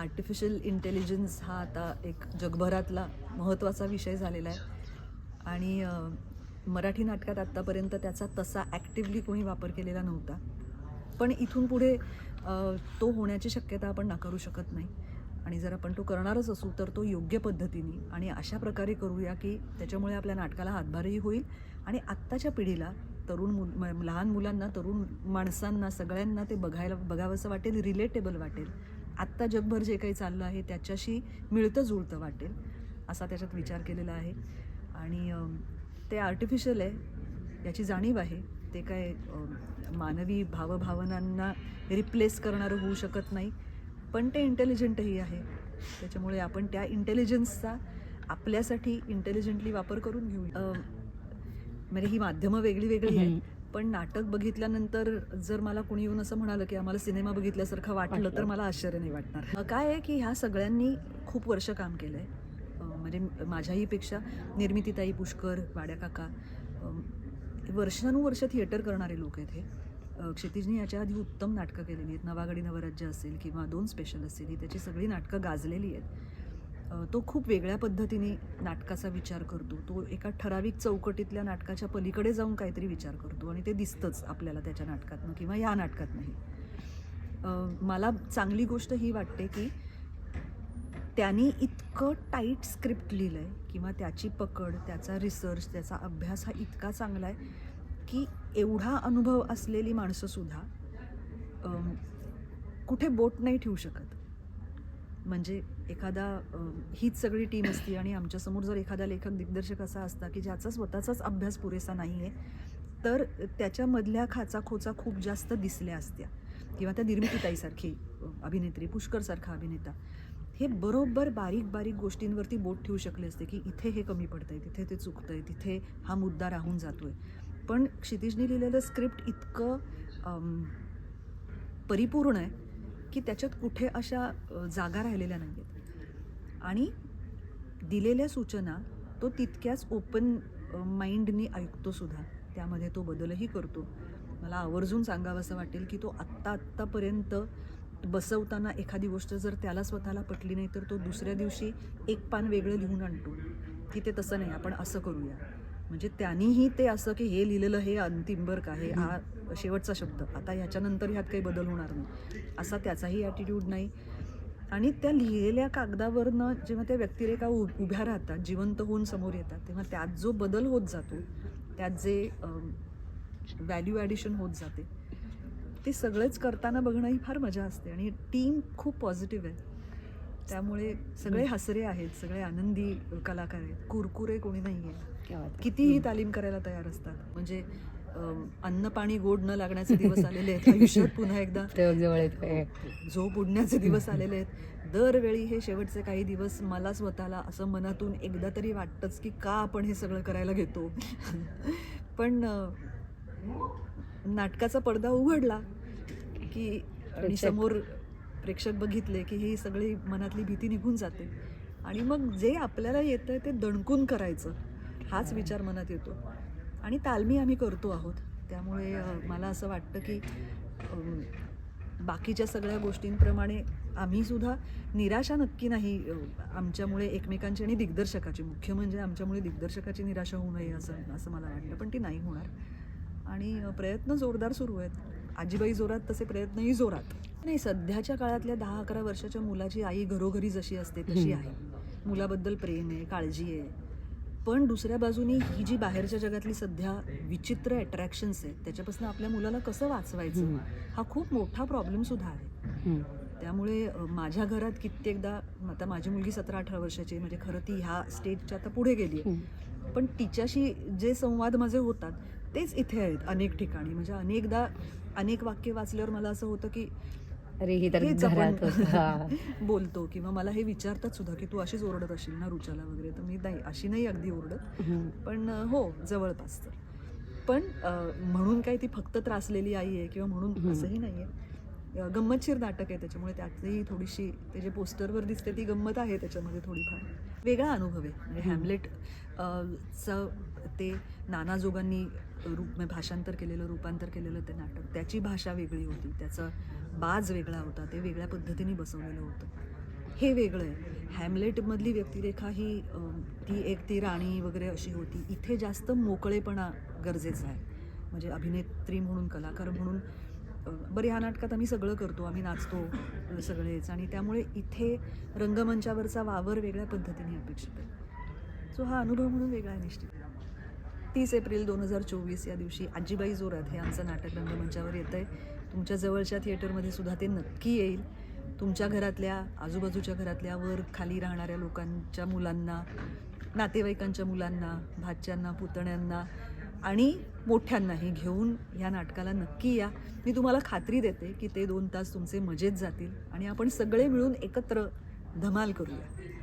Artificial intelligence हा आता एक जगभरातला महत्त्वाचा विषय झालेला आहे. आणि मराठी नाटकात आत्तापर्यंत त्याचा तसा ॲक्टिवली कोणी वापर केलेला नव्हता. पण इथून पुढे तो होण्याची शक्यता आपण नाकारू शकत नाही. आणि जर आपण तो करणारच असू तर तो योग्य पद्धतीने आणि अशा प्रकारे करूया की त्याच्यामुळे आपल्या नाटकाला हातभारही होईल आणि आत्ताच्या पिढीला तरुण मुल म- लहान मुलांना तरुण माणसांना सगळ्यांना ते बघायला बघावंसं वाटेल रिलेटेबल वाटेल. आत्ता जगभर जे काही चाललं आहे त्याच्याशी मिळतं जुळतं वाटेल असा त्याच्यात विचार केलेला आहे. आणि ते आर्टिफिशियल आहे याची जाणीव आहे. ते काय मानवी भावभावनांना रिप्लेस करणारं होऊ शकत नाही पण ते इंटेलिजंटही आहे. त्याच्यामुळे आपण त्या इंटेलिजन्सचा आपल्यासाठी इंटेलिजंटली वापर करून घेऊ म्हणजे ही माध्यमं वेगळी वेगळी आहेत पण नाटक बघितल्यानंतर जर मला कुणी येऊन असं म्हणालं की आम्हाला सिनेमा बघितल्यासारखं वाटलं तर मला आश्चर्य नाही वाटणार. काय आहे की ह्या सगळ्यांनी खूप वर्ष काम केलं आहे म्हणजे माझ्याही पेक्षा निर्मितीताई पुष्कर वाड्या काका वर्षानुवर्ष थिएटर करणारे लोक आहेत हे. क्षितिजनी याच्या आधी उत्तम नाटकं केलेली आहेत. नवागडी नवराज्य असेल किंवा दोन स्पेशल असेल ही त्याची सगळी नाटकं गाजलेली आहेत. तो खूप वेगळ्या पद्धतीने नाटकाचा विचार करतो. तो एका ठराविक चौकटीतल्या नाटकाच्या पलीकडे जाऊन काहीतरी विचार करतो आणि ते दिसतंच आपल्याला त्याच्या नाटकातनं किंवा या नाटकात नाही मला चांगली गोष्ट ही वाटते की त्यांनी इतकं टाईट स्क्रिप्ट लिहिलं आहे किंवा त्याची पकड त्याचा रिसर्च त्याचा अभ्यास हा इतका चांगला आहे की एवढा अनुभव असलेली माणसंसुद्धा कुठे बोट नाही ठेवू शकत. म्हणजे एखादा हीच सगळी टीम असती आणि आमच्यासमोर जर एखादा लेखक दिग्दर्शक असा असता की ज्याचा स्वतःचाच अभ्यास पुरेसा नाही आहे तर त्याच्यामधल्या खाचा खोचा खूप जास्त दिसल्या असत्या. किंवा त्या निर्मितीताईसारखी अभिनेत्री पुष्करसारखा अभिनेता. हे बरोबर बारीक बारीक गोष्टींवरती बोट ठेवू शकले असते की इथे हे कमी पडतंय तिथे ते चुकतं आहे तिथे हा मुद्दा राहून जातो आहे पण क्षितिजने लिहिलेलं स्क्रिप्ट इतकं परिपूर्ण आहे की त्याच्यात कुठे अशा जागा राहिलेल्या नाही आहेत आणि दिलेल्या सूचना तो तितक्याच ओपन माइंडनी ऐकतोसुद्धा त्यामध्ये तो बदलही करतो. मला आवर्जून सांगावंसं वाटेल की तो आत्ता आत्तापर्यंत बसवताना एखादी गोष्ट जर त्याला स्वतःला पटली नाही तर तो दुसऱ्या दिवशी एक पान वेगळं लिहून आणतो. की ते तसं नाही आपण असं करूया. म्हणजे त्यांनीही ते असं की हे लिहिलेलं हे अंतिम बरं का हे हा शेवटचा शब्द. आता ह्याच्यानंतर ह्यात काही बदल होणार नाही. असा त्याचाही ॲटिट्यूड नाही. आणि त्या लिहिलेल्या कागदावरनं जेव्हा त्या व्यक्तिरेखा उ उभ्या राहतात जिवंत होऊन समोर येतात तेव्हा त्यात जो बदल होत जातो त्यात जे व्हॅल्यू ॲडिशन होत जाते ते सगळंच करताना बघणं ही फार मजा असते आणि टीम खूप पॉझिटिव्ह आहे. त्यामुळे सगळे हसरे आहेत सगळे आनंदी कलाकार आहेत कुरकुरे कोणी नाही आहे. कितीही तालीम करायला तयार असतात. म्हणजे अन्न पाणी गोड न लागण्याचे दिवस आलेले आहेत. आयुष्यात पुन्हा एकदा झोप उडण्याचे दिवस आलेले आहेत. दरवेळी हे शेवटचे काही दिवस मला स्वतःला असं मनातून एकदा तरी वाटतंच की का आपण हे सगळं करायला घेतो. पण नाटकाचा पडदा उघडला की आणि. समोर प्रेक्षक बघितले की ही सगळी मनातली भीती निघून जाते. आणि मग जे आपल्याला येतं ते दणकून करायचं. हाच विचार मनात येतो. आणि तालमी आम्ही करतो आहोत. त्यामुळे मला असं वाटतं की बाकीच्या सगळ्या गोष्टींप्रमाणे आम्ही सुद्धा निराशा नक्की नाही आमच्यामुळे एकमेकांची आणि दिग्दर्शकाची मुख्य म्हणजे आमच्यामुळे दिग्दर्शकाची निराशा होऊ नये असं असं मला वाटतं पण ती नाही होणार. आणि प्रयत्न जोरदार सुरू आहेत. आजीबाई जोरात तसे प्रयत्नही जोरात. नाही सध्याच्या काळातल्या दहा अकरा वर्षाच्या मुलाची आई घरोघरी जशी असते तशी आहे. मुलाबद्दल प्रेम आहे काळजी आहे. पण दुसऱ्या बाजूनी ही जी बाहेरच्या जगातली सध्या विचित्र अट्रॅक्शन्स आहेत त्याच्यापासून आपल्या मुलाला कसं वाचवायचं. हा खूप मोठा प्रॉब्लेम सुद्धा आहे. त्यामुळे माझ्या घरात कित्येकदा आता माझी मुलगी सतरा अठरा वर्षाची म्हणजे खरं ती ह्या स्टेजच्या आता पुढे गेली आहे. पण तिच्याशी जे संवाद माझे होतात तेच इथे आहेत अनेक ठिकाणी म्हणजे अनेकदा अनेक वाक्य वाचल्यावर मला असं होतं की अरे ही तर हेच आपण घरात होतं. हा. बोलतो किंवा मला हे विचारतात सुद्धा की तू अशीच ओरडत असशील ना रुचाला वगैरे तर मी नाही अशी नाही अगदी ओरडत हम्म. पण अ, हो जवळपास तर पण अ, म्हणून काही ती फक्त त्रासलेली आई आहे किंवा म्हणून हम्म. असंही नाही आहे गंमतशीर नाटक आहे त्याच्यामुळे त्यातही थोडीशी ते जे पोस्टरवर दिसते ती गंमत आहे त्याच्यामध्ये थोडीफार. वेगळा अनुभव आहे. म्हणजे. हॅमलेट चं ते नानाजोगांनी रूप म्हणजे भाषांतर केलेलं रूपांतर केलेलं ते नाटक त्याची भाषा वेगळी होती. त्याचा बाज वेगळा होता. ते वेगळ्या पद्धतीने बसवलेलं होतं. हे वेगळं आहे. हॅमलेटमधली व्यक्तिरेखा ही ती एक ती राणी वगैरे अशी होती. इथे जास्त मोकळेपणा गरजेचा आहे. म्हणजे अभिनेत्री म्हणून कलाकार म्हणून बरं ह्या नाटकात आम्ही सगळं करतो आम्ही नाचतो सगळेच. आणि त्यामुळे इथे रंगमंचावरचा वावर वेगळ्या पद्धतीने अपेक्षित आहे. सो हा अनुभव म्हणून वेगळा आहे निश्चित. तीस एप्रिल दोन हजार चोवीस या दिवशी आजीबाई जोरात हे आमचं नाटक रंगमंचावर येतं आहे. तुमच्या जवळच्या थिएटरमध्ये सुद्धा ते नक्की येईल. तुमच्या घरातल्या आजूबाजूच्या घरातल्या वर खाली राहणाऱ्या लोकांच्या मुलांना नातेवाईकांच्या मुलांना भाच्यांना पुतण्यांना आणि मोठ्यांनाही घेऊन ह्या नाटकाला नक्की या. मी तुम्हाला खात्री देते की ते दोन तास तुमचे मजेत जातील आणि आपण सगळे मिळून एकत्र धमाल करूया.